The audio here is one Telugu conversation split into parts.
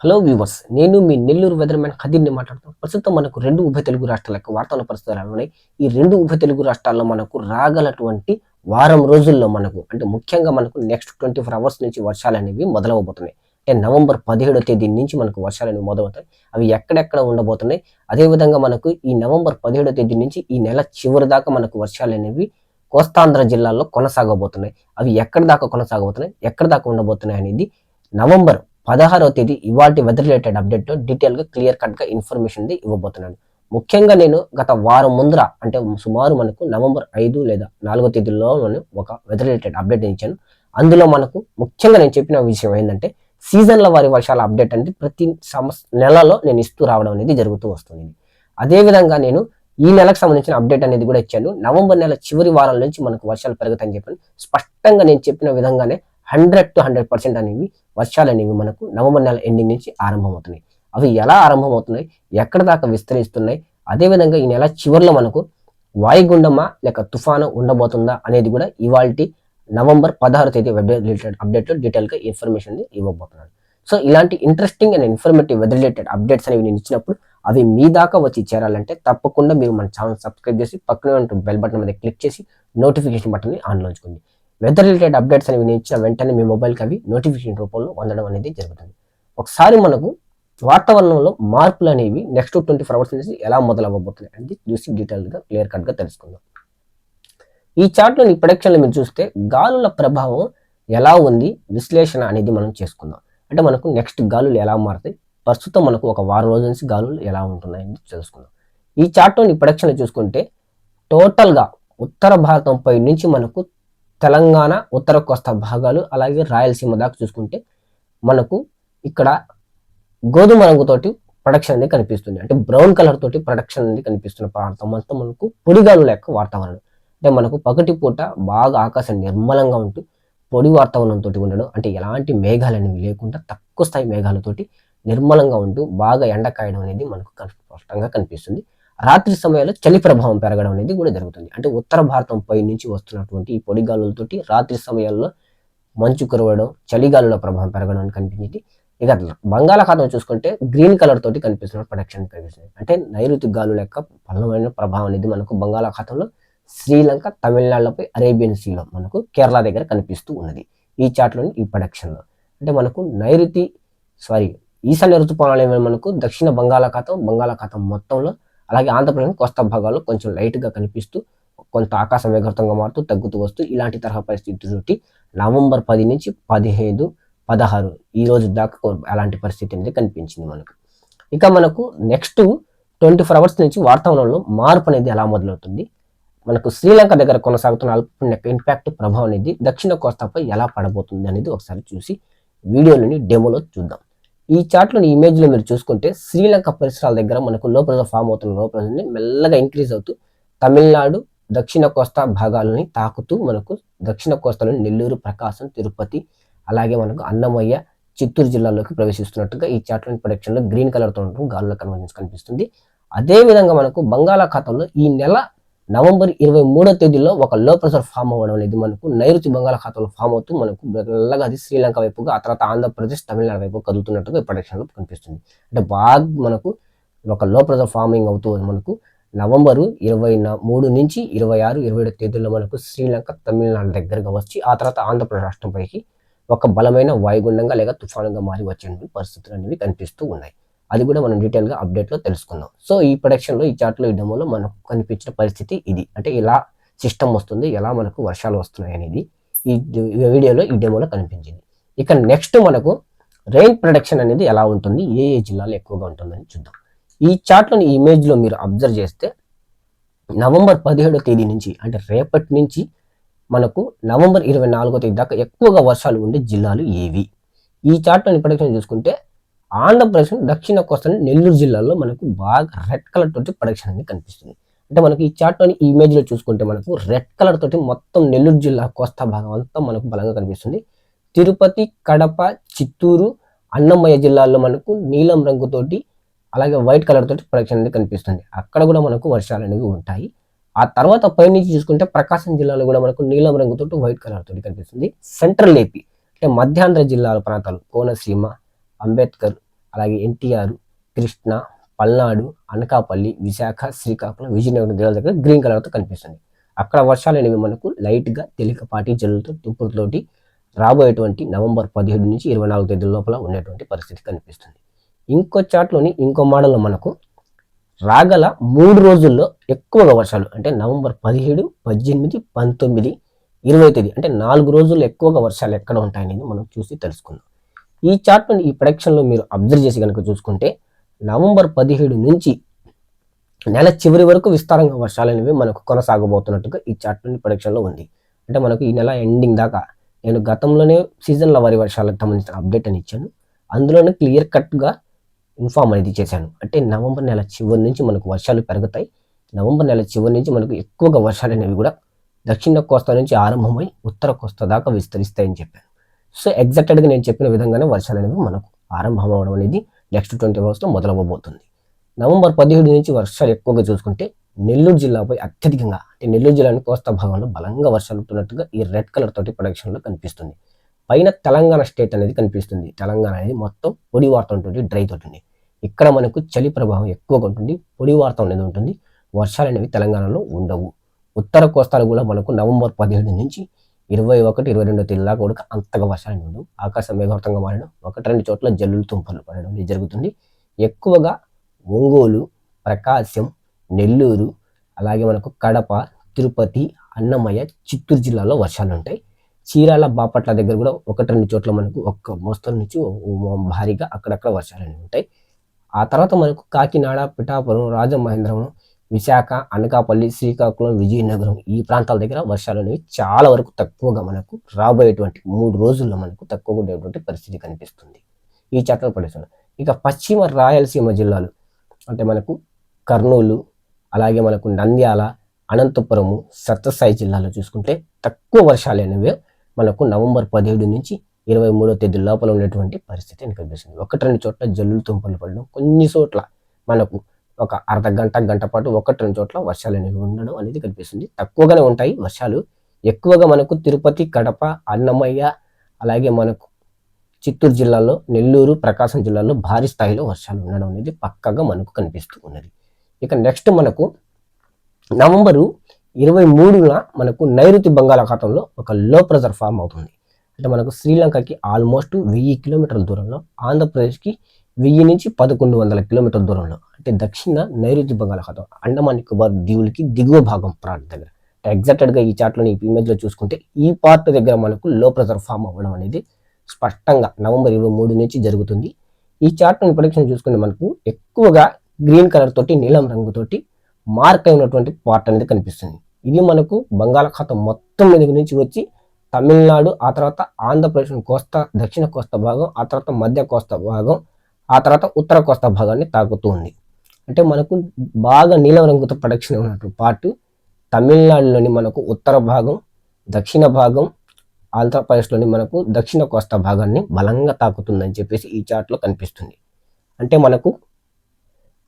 హలో వ్యూవర్స్ నేను మీ నెల్లూరు వెదర్మెన్ ఖదీర్ని మాట్లాడుతాను ప్రస్తుతం మనకు రెండు ఉభయ తెలుగు రాష్ట్రాలకు వార్తల పరిస్థితులు ఉన్నాయి? ఈ రెండు ఉభయ తెలుగు రాష్ట్రాల్లో మనకు రాగలటువంటి వారం రోజుల్లో మనకు అంటే ముఖ్యంగా మనకు నెక్స్ట్ ట్వంటీ ఫోర్ అవర్స్ నుంచి వర్షాలు అనేవి మొదలవబోతున్నాయి. అంటే నవంబర్ పదిహేడో తేదీ నుంచి మనకు వర్షాలు అనేవి మొదలవుతాయి. అవి ఎక్కడెక్కడ ఉండబోతున్నాయి? అదేవిధంగా మనకు ఈ నవంబర్ పదిహేడో తేదీ నుంచి ఈ నెల చివరి దాకా మనకు వర్షాలు అనేవి కోస్తాంధ్ర జిల్లాల్లో కొనసాగబోతున్నాయి. అవి ఎక్కడ దాకా కొనసాగబోతున్నాయి? ఎక్కడ దాకా ఉండబోతున్నాయి అనేది నవంబర్ పదహారవ తేదీ ఇవాటి వెదర్ రిలేటెడ్ అప్డేట్ డీటెయిల్గా క్లియర్ కట్గా ఇన్ఫర్మేషన్ ఇవ్వబోతున్నాను. ముఖ్యంగా నేను గత వారం ముందర అంటే సుమారు మనకు నవంబర్ ఐదు లేదా నాలుగో తేదీలో నేను ఒక వెదర్ రిలేటెడ్ అప్డేట్ ఇచ్చాను. అందులో మనకు ముఖ్యంగా నేను చెప్పిన విషయం ఏంటంటే సీజన్ల వారి వర్షాల అప్డేట్ అనేది ప్రతి సంవత్స నెలలో నేను ఇస్తూ రావడం అనేది జరుగుతూ వస్తుంది. అదేవిధంగా నేను ఈ నెలకు సంబంధించిన అప్డేట్ అనేది కూడా ఇచ్చాను. నవంబర్ నెల చివరి వారం నుంచి మనకు వర్షాలు పెరుగుతాయని చెప్పాను. స్పష్టంగా నేను చెప్పిన విధంగానే హండ్రెడ్ టు హండ్రెడ్ పర్సెంట్ అనేవి వర్షాలు అనేవి మనకు నవంబర్ నెల ఎండింగ్ నుంచి ఆరంభమవుతున్నాయి. అవి ఎలా ఆరంభమవుతున్నాయి? ఎక్కడ దాకా విస్తరిస్తున్నాయి? అదేవిధంగా ఈ నెల చివరిలో మనకు వాయుగుండమా లేక తుఫాను ఉండబోతుందా అనేది కూడా ఇవాళ నవంబర్ పదహారు తేదీ వెబ్ రిలేటెడ్ అప్డేట్లో డీటెయిల్గా ఇన్ఫర్మేషన్ ఇవ్వబోతున్నాను. సో ఇలాంటి interesting and informative weather related updates అనేవి నేను ఇచ్చినప్పుడు అవి మీ దాకా వచ్చి చేరాలంటే తప్పకుండా మీరు మన ఛానల్ సబ్స్క్రైబ్ చేసి పక్కనే ఉంటున్న బెల్ బటన్ మీద క్లిక్ చేసి నోటిఫికేషన్ బటన్ని ఆన్లో ఉంచుకోండి వెదర్ రిలేటెడ్ అప్డేట్స్ అనేవి నేను ఇచ్చిన వెంటనే మీ మొబైల్కి అవి నోటిఫికేషన్ రూపంలో అందడం అనేది జరుగుతుంది. ఒకసారి మనకు వాతావరణంలో మార్పులు అనేవి నెక్స్ట్ ట్వంటీ ఫోర్ అవర్స్ నుంచి ఎలా మొదలవ్వబోతున్నాయి అనేది చూసి డీటెయిల్గా క్లియర్ కట్గా తెలుసుకుందాం. ఈ చార్ట్లోని ప్రొడక్షన్లు మీరు చూస్తే గాలుల ప్రభావం ఎలా ఉంది విశ్లేషణ అనేది మనం చేసుకుందాం. అంటే మనకు నెక్స్ట్ గాలులు ఎలా మారుతాయి ప్రస్తుతం మనకు ఒక వారం రోజుల నుంచి గాలులు ఎలా ఉంటున్నాయని తెలుసుకుందాం. ఈ చార్ట్లోని ప్రొడక్షన్లు చూసుకుంటే టోటల్గా ఉత్తర భారతంపై నుంచి మనకు తెలంగాణ ఉత్తర కోస్తా భాగాలు అలాగే రాయలసీమ దాకా చూసుకుంటే మనకు ఇక్కడ గోధుమ రంగుతోటి ప్రొడక్షన్ అనేది కనిపిస్తుంది. అంటే బ్రౌన్ కలర్ తోటి ప్రొడక్షన్ అనేది కనిపిస్తున్న ప్రాంతం అంతా మనకు పొడిగాలుల లెక్క వాతావరణం. అంటే మనకు పగటి పూట బాగా ఆకాశం నిర్మలంగా ఉంటూ పొడి వాతావరణంతో ఉండడం అంటే ఎలాంటి మేఘాలు అనేవి లేకుండా తక్కువ స్థాయి మేఘాలతోటి నిర్మలంగా ఉంటూ బాగా ఎండ కాయడం అనేది మనకు స్పష్టంగా కనిపిస్తుంది. రాత్రి సమయంలో చలి ప్రభావం పెరగడం అనేది కూడా జరుగుతుంది. అంటే ఉత్తర భారతం పై నుంచి వస్తున్నటువంటి ఈ పొడి గాలులతోటి రాత్రి సమయాల్లో మంచు కురవడం చలిగాలుల ప్రభావం పెరగడం కనిపించింది. ఇక బంగాళాఖాతం చూసుకుంటే గ్రీన్ కలర్ తోటి కనిపిస్తున్న ప్రొడక్షన్ కనిపిస్తుంది. అంటే నైరుతి గాలుల యొక్క బలమైన ప్రభావం అనేది మనకు బంగాళాఖాతంలో శ్రీలంక తమిళనాడులపై అరేబియన్ సీలో మనకు కేరళ దగ్గర కనిపిస్తూ ఉన్నది. ఈ చాట్లోని ఈ ప్రొడక్షన్లో. అంటే మనకు నైరుతి సారీ ఈశాన్య ఋతుపవనాలు ఏమైనా మనకు దక్షిణ బంగాళాఖాతం బంగాళాఖాతం మొత్తంలో అలాగే ఆంధ్రప్రదేశ్ కోస్తా భాగాల్లో కొంచెం లైట్గా కనిపిస్తూ కొంత ఆకాశం వేగవంతంగా మారుతూ తగ్గుతూ వస్తూ ఇలాంటి తరహా పరిస్థితి నవంబర్ పది నుంచి పదిహేను పదహారు ఈ రోజు దాకా అలాంటి పరిస్థితి అనేది కనిపించింది మనకు. ఇక మనకు నెక్స్ట్ ట్వంటీ ఫోర్ అవర్స్ నుంచి వాతావరణంలో మార్పు అనేది ఎలా మొదలవుతుంది? మనకు శ్రీలంక దగ్గర కొనసాగుతున్న అల్పపీడన ఇంపాక్ట్ ప్రభావం అనేది దక్షిణ కోస్తాపై ఎలా పడబోతుంది అనేది ఒకసారి చూసి వీడియోలోని డెమోలో చూద్దాం. ఈ చార్ట్లోని ఇమేజ్లో మీరు చూసుకుంటే శ్రీలంక పరిసరాల దగ్గర మనకు లో ప్రెజర్ ఫామ్ అవుతున్న లో ప్రెజర్ని మెల్లగా ఇంక్రీజ్ అవుతూ తమిళనాడు దక్షిణ కోస్తా భాగాలని తాకుతూ మనకు దక్షిణ కోస్తాలోని నెల్లూరు ప్రకాశం తిరుపతి అలాగే మనకు అన్నమయ్య చిత్తూరు జిల్లాలోకి ప్రవేశిస్తున్నట్టుగా ఈ చార్ట్లోని ప్రొడక్షన్లో గ్రీన్ కలర్తో ఉండడం గాల్లో కన్వర్జెన్స్ కనిపిస్తుంది. అదేవిధంగా మనకు బంగాళాఖాతంలో ఈ నెల నవంబర్ ఇరవై మూడో తేదీలో ఒక లో ప్రెషర్ ఫామ్ అవ్వడం అనేది మనకు నైరుతి బంగాళాఖాతంలో ఫామ్ అవుతూ మనకు మెల్లగా అది శ్రీలంక వైపుగా ఆ తర్వాత ఆంధ్రప్రదేశ్ తమిళనాడు వైపు కదులుతున్నట్టుగా ఈ ప్రొడక్షన్లో కనిపిస్తుంది. అంటే బాగా మనకు ఒక లో ప్రెషర్ ఫార్మింగ్ అవుతూ మనకు నవంబరు ఇరవై మూడు నుంచి ఇరవై ఆరు ఇరవై ఏడు తేదీల్లో మనకు శ్రీలంక తమిళనాడు దగ్గరగా వచ్చి ఆ తర్వాత ఆంధ్రప్రదేశ్ రాష్ట్రంపైకి ఒక బలమైన వాయుగుండంగా లేక తుఫానుగా మారి వచ్చే పరిస్థితులు అనేవి కనిపిస్తూ ఉన్నాయి. అది కూడా మనం డీటెయిల్గా అప్డేట్లో తెలుసుకుందాం. సో ఈ ప్రొడక్షన్లో ఈ చార్ట్లో ఈ డెమోలో మనకు కనిపించిన పరిస్థితి ఇది. అంటే ఇలా సిస్టమ్ వస్తుంది ఎలా మనకు వర్షాలు వస్తున్నాయి అనేది ఈ వీడియోలో ఈ డెమోలో కనిపించింది. ఇక నెక్స్ట్ మనకు రెయిన్ ప్రొడక్షన్ అనేది ఎలా ఉంటుంది ఏ ఏ జిల్లాలో ఎక్కువగా ఉంటుందని చూద్దాం. ఈ చార్ట్లోని ఈ ఇమేజ్లో మీరు అబ్జర్వ్ చేస్తే నవంబర్ పదిహేడో తేదీ నుంచి అంటే రేపటి నుంచి మనకు నవంబర్ ఇరవై నాలుగో తేదీ దాకా ఎక్కువగా వర్షాలు ఉండే జిల్లాలు ఏవి? ఈ చార్ట్లోని ప్రొడక్షన్ చూసుకుంటే ఆంధ్రప్రదేశ్ దక్షిణ కోస్తా నెల్లూరు జిల్లాలో మనకు బాగా రెడ్ కలర్ తోటి ప్రొడక్షన్ అనేది కనిపిస్తుంది. అంటే మనకి ఈ చార్ట్లోని ఈ ఇమేజ్లో చూసుకుంటే మనకు రెడ్ కలర్ తోటి మొత్తం నెల్లూరు జిల్లా కోస్తా భాగం అంతా మనకు బలంగా కనిపిస్తుంది. తిరుపతి కడప చిత్తూరు అన్నమయ్య జిల్లాల్లో మనకు నీలం రంగుతోటి అలాగే వైట్ కలర్ తోటి ప్రొడక్షన్ అనేది కనిపిస్తుంది. అక్కడ కూడా మనకు వర్షాలు అనేవి ఉంటాయి. ఆ తర్వాత పైనుంచి చూసుకుంటే ప్రకాశం జిల్లాలో కూడా మనకు నీలం రంగుతోటి వైట్ కలర్ తోటి కనిపిస్తుంది. సెంట్రల్ ఏపీ అంటే మధ్యాంధ్ర జిల్లాల ప్రాంతాలు కోనసీమ అంబేద్కర్ అలాగే ఎన్టీఆర్ కృష్ణ పల్నాడు అనకాపల్లి విశాఖ శ్రీకాకుళం విజయనగరం జిల్లాల దగ్గర గ్రీన్ కలర్తో కనిపిస్తుంది. అక్కడ వర్షాలు అనేవి మనకు లైట్గా తేలికపాటి జల్లుతో తుంపులతోటి రాబోయేటువంటి నవంబర్ పదిహేడు నుంచి ఇరవై నాలుగు తేదీ లోపల ఉండేటువంటి పరిస్థితి కనిపిస్తుంది. ఇంకో చాట్లోని ఇంకో మోడల్లో మనకు రాగల మూడు రోజుల్లో ఎక్కువగా వర్షాలు అంటే నవంబర్ పదిహేడు పద్దెనిమిది పంతొమ్మిది ఇరవై తేదీ అంటే నాలుగు రోజుల్లో ఎక్కువగా వర్షాలు ఎక్కడ ఉంటాయనేది మనం చూసి తెలుసుకుందాం. ఈ చార్ట్ని ఈ ప్రొడక్షన్లో మీరు అబ్జర్వ్ చేసి కనుక చూసుకుంటే నవంబర్ పదిహేడు నుంచి నెల చివరి వరకు విస్తారంగా వర్షాలు అనేవి మనకు కొనసాగబోతున్నట్టుగా ఈ చార్ట్లోని ప్రొడక్షన్లో ఉంది. అంటే మనకు ఈ నెల ఎండింగ్ దాకా నేను గతంలోనే సీజన్ల వారి వర్షాలకు సంబంధించిన అప్డేట్ అని ఇచ్చాను. అందులోనే క్లియర్ కట్గా ఇన్ఫామ్ అనేది చేశాను. అంటే నవంబర్ నెల చివరి నుంచి మనకు వర్షాలు పెరుగుతాయి. నవంబర్ నెల చివరి నుంచి మనకు ఎక్కువగా వర్షాలు అనేవి కూడా దక్షిణ కోస్తా నుంచి ఆరంభమై ఉత్తర కోస్తా దాకా విస్తరిస్తాయని చెప్పాను. సో ఎగ్జాక్టెడ్గా నేను చెప్పిన విధంగానే వర్షాలు అనేవి మనకు ఆరంభం అవడం అనేది నెక్స్ట్ ట్వంటీ అవర్స్లో మొదలవ్వబోతుంది. నవంబర్ పదిహేడు నుంచి వర్షాలు ఎక్కువగా చూసుకుంటే నెల్లూరు జిల్లాపై అత్యధికంగా అంటే నెల్లూరు జిల్లాని కోస్తా భాగంలో బలంగా వర్షాలు ఉంటున్నట్టుగా ఈ రెడ్ కలర్ తోటి ప్రొడక్షన్లో కనిపిస్తుంది. పైన తెలంగాణ స్టేట్ అనేది కనిపిస్తుంది. తెలంగాణ అనేది మొత్తం పొడి వార్త ఉంటుంది డ్రై తోటి. ఇక్కడ మనకు చలి ప్రభావం ఎక్కువగా ఉంటుంది. పొడి వార్త అనేది ఉంటుంది. వర్షాలు అనేవి తెలంగాణలో ఉండవు. ఉత్తర కోస్తాలు కూడా మనకు నవంబర్ పదిహేడు నుంచి ఇరవై ఒకటి ఇరవై రెండో తేదీ దాకా కూడా అంతగా వర్షాలు ఉండవు ఆకాశం మేఘవర్తంగా మారడం. ఒకటి రెండు చోట్ల జల్లులు తుంపర్లు పడడం ఇది జరుగుతుంది. ఎక్కువగా ఒంగోలు ప్రకాశం నెల్లూరు అలాగే మనకు కడప తిరుపతి అన్నమయ్య చిత్తూరు జిల్లాలో వర్షాలు ఉంటాయి. చీరాల బాపట్ల దగ్గర కూడా ఒకటి రెండు చోట్ల మనకు ఒక్క మోస్తరు నుంచి భారీగా అక్కడక్కడ వర్షాలు ఉంటాయి. ఆ తర్వాత మనకు కాకినాడ పిఠాపురం రాజమహేంద్రవరం విశాఖ అనకాపల్లి శ్రీకాకుళం విజయనగరం ఈ ప్రాంతాల దగ్గర వర్షాలు అనేవి చాలా వరకు తక్కువగా మనకు రాబోయేటువంటి మూడు రోజుల్లో మనకు తక్కువగా ఉండేటువంటి పరిస్థితి కనిపిస్తుంది. ఈ చట్టం ప్రదేశంలో ఇక పశ్చిమ రాయలసీమ జిల్లాలు అంటే మనకు కర్నూలు అలాగే మనకు నంద్యాల అనంతపురము సత్యసాయి జిల్లాలో చూసుకుంటే తక్కువ వర్షాలు అనేవి మనకు నవంబర్ పదిహేడు నుంచి ఇరవై మూడో తేదీ లోపల ఉండేటువంటి పరిస్థితి కనిపిస్తుంది. ఒకటి రెండు చోట్ల జల్లులు తుంపలు పడడం కొన్ని చోట్ల మనకు ఒక అర్ధ గంట గంట పాటు ఒకటి రెండు చోట్ల వర్షాలు అనేవి ఉండడం అనేది కనిపిస్తుంది. తక్కువగానే ఉంటాయి వర్షాలు. ఎక్కువగా మనకు తిరుపతి కడప అన్నమయ్య అలాగే మనకు చిత్తూరు జిల్లాలో నెల్లూరు ప్రకాశం జిల్లాలో భారీ స్థాయిలో వర్షాలు ఉండడం అనేది పక్కగా మనకు కనిపిస్తూ ఉన్నది. ఇక నెక్స్ట్ మనకు నవంబరు ఇరవై మూడున మనకు నైరుతి బంగాళాఖాతంలో ఒక లో ప్రెజర్ ఫామ్ అవుతుంది. అంటే మనకు శ్రీలంకకి ఆల్మోస్ట్ వెయ్యి కిలోమీటర్ల దూరంలో ఆంధ్రప్రదేశ్కి వెయ్యి నుంచి పదకొండు వందల కిలోమీటర్ల దూరంలో అంటే దక్షిణ నైరుతి బంగాళాఖాతం అండమాన్ నికోబార్ దీవులకి దిగువ భాగం ప్రాంతం దగ్గర. ఎగ్జాక్టెడ్గా ఈ చార్ట్లోని ఈ ఇమేజ్లో చూసుకుంటే ఈ పార్ట్ దగ్గర మనకు లో ప్రెజర్ ఫామ్ అవ్వడం అనేది స్పష్టంగా నవంబర్ ఇరవై మూడు నుంచి జరుగుతుంది. ఈ చార్ట్ని ప్రొడక్షన్ చూసుకుంటే మనకు ఎక్కువగా గ్రీన్ కలర్ తోటి నీలం రంగుతోటి మార్క్ అయినటువంటి పార్ట్ అనేది కనిపిస్తుంది. ఇది మనకు బంగాళాఖాతం మొత్తం మీద నుంచి వచ్చి తమిళనాడు ఆ తర్వాత ఆంధ్రప్రదేశ్ కోస్తా దక్షిణ కోస్తా భాగం ఆ తర్వాత మధ్య కోస్తా భాగం ఆ తర్వాత ఉత్తర కోస్తా భాగాన్ని తాకుతూ ఉంది. అంటే మనకు బాగా నీలం రంగుతో ప్రొడక్షన్ ఉన్నటువంటి పాటు తమిళనాడులోని మనకు ఉత్తర భాగం దక్షిణ భాగం ఆంధ్రప్రదేశ్లోని మనకు దక్షిణ కోస్తా భాగాన్ని బలంగా తాకుతుందని చెప్పేసి ఈ చార్ట్లో కనిపిస్తుంది. అంటే మనకు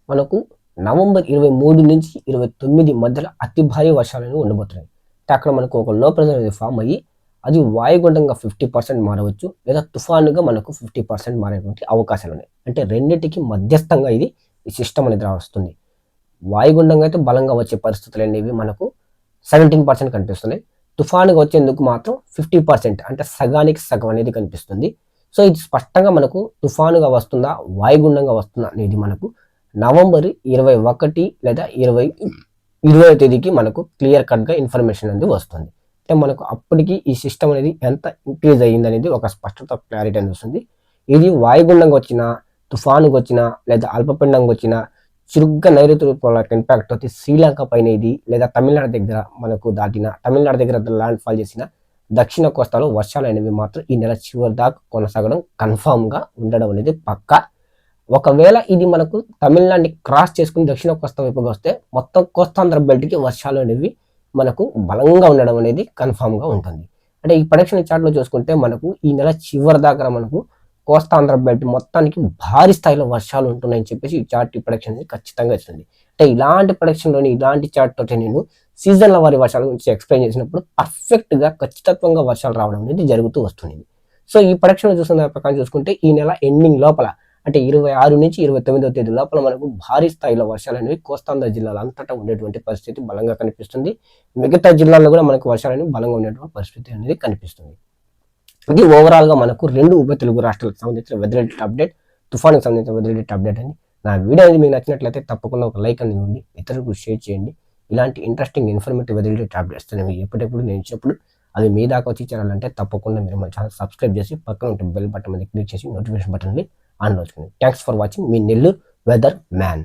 మనకు నవంబర్ ఇరవై మూడు నుంచి ఇరవై తొమ్మిది మధ్యలో అతి భారీ వర్షాలను ఉండబోతున్నాయి. అంటే అక్కడ మనకు ఒక లో ప్రెజర్ అనేది ఫామ్ అయ్యి అది వాయుగుండంగా ఫిఫ్టీ పర్సెంట్ మారవచ్చు లేదా తుఫానుగా మనకు ఫిఫ్టీ పర్సెంట్ మారేటువంటి అవకాశాలు ఉన్నాయి. అంటే రెండింటికి మధ్యస్థంగా ఇది ఈ సిస్టమ్ అనేది వస్తుంది వాయుగుండంగా అయితే బలంగా వచ్చే పరిస్థితులు అనేవి మనకు సెవెంటీన్ పర్సెంట్ కనిపిస్తున్నాయి. తుఫానుగా వచ్చేందుకు మాత్రం ఫిఫ్టీ పర్సెంట్ అంటే సగానికి సగం అనేది కనిపిస్తుంది. సో ఇది స్పష్టంగా మనకు తుఫానుగా వస్తుందా వాయుగుండంగా వస్తుందా అనేది మనకు నవంబర్ ఇరవై ఒకటి లేదా ఇరవై ఇరవై తేదీకి మనకు క్లియర్ కట్గా ఇన్ఫర్మేషన్ అనేది వస్తుంది. అంటే మనకు అప్పటికి ఈ సిస్టమ్ అనేది ఎంత ఇంక్రీజ్ అయ్యింది అనేది ఒక స్పష్టత క్లారిటీ అనేది వస్తుంది. ఇది వాయుగుండంగా వచ్చినా తుఫానుగా వచ్చినా లేదా అల్పపిండంగా వచ్చినా చురుగ్గా నైరుతి ఇంపాక్ట్ వచ్చి శ్రీలంక పైన ఇది లేదా తమిళనాడు దగ్గర మనకు దాటిన తమిళనాడు దగ్గర ల్యాండ్ ఫాల్ చేసిన దక్షిణ కోస్తాలో వర్షాలు అనేవి మాత్రం ఈ నెల చివరి దాకా కొనసాగడం కన్ఫామ్గా ఉండడం అనేది పక్క. ఒకవేళ ఇది మనకు తమిళనాడుని క్రాస్ చేసుకుని దక్షిణ కోస్తా వైపుగా వస్తే మొత్తం కోస్తాంధ్ర బెల్ట్కి వర్షాలు అనేవి మనకు బలంగా ఉండడం అనేది కన్ఫామ్గా ఉంటుంది. అంటే ఈ ప్రొడక్షన్ చార్ట్లో చూసుకుంటే మనకు ఈ నెల చివరి దాకా మనకు కోస్తాంధ్ర బెల్ట్ మొత్తానికి భారీ స్థాయిలో వర్షాలు ఉంటున్నాయని చెప్పేసి ఈ చార్ట్ ఈ ప్రొడక్షన్ అనేది ఖచ్చితంగా ఇస్తుంది. అంటే ఇలాంటి ప్రొడక్షన్లోని ఇలాంటి చార్ట్ తోటి నేను సీజన్ల వారి వర్షాల గురించి ఎక్స్ప్లెయిన్ చేసినప్పుడు పర్ఫెక్ట్గా ఖచ్చితత్వంగా వర్షాలు రావడం అనేది జరుగుతూ వస్తుంది సో ఈ ప్రొడక్షన్ చూస్తున్న ప్రకారం చూసుకుంటే ఈ నెల ఎండింగ్ లోపల అంటే ఇరవై ఆరు నుంచి ఇరవై తొమ్మిదో తేదీ లోపల మనకు భారీ స్థాయిలో వర్షాలు అనేవి కోస్తాంధ్ర జిల్లాలో అంతటా ఉండేటువంటి పరిస్థితి బలంగా కనిపిస్తుంది. మిగతా జిల్లాల్లో కూడా మనకు వర్షాలు అనేవి బలంగా ఉండేటువంటి పరిస్థితి అనేది కనిపిస్తుంది. ఇది ఓవరాల్గా మనకు రెండు ఉభయ తెలుగు రాష్ట్రాలకు సంబంధించిన వెదర్ అప్డేట్ తుఫాన్కి సంబంధించిన వెదర్ అప్డేట్ అండి. నా వీడియో అనేది మీకు నచ్చినట్లయితే తప్పకుండా ఒక లైక్ అనేది ఇవ్వండి. ఇతరులకు షేర్ చేయండి. ఇలాంటి ఇంట్రెస్టింగ్ ఇన్ఫర్మేటివ్ వెదర్ అప్డేట్స్ అనేవి ఎప్పటికప్పుడు నేను చెప్పుడు అవి మీ దాకా వచ్చి చేరాలంటే తప్పకుండా మీరు మన ఛానల్ సబ్స్క్రైబ్ చేసి పక్కన ఉంటే బెల్ బటన్ మీద క్లిక్ చేసి నోటిఫికేషన్ బటన్ని ఆన్ చేసుకోండి థ్యాంక్స్ ఫర్ వాచింగ్ మీ నెల్లూరు వెదర్ మ్యాన్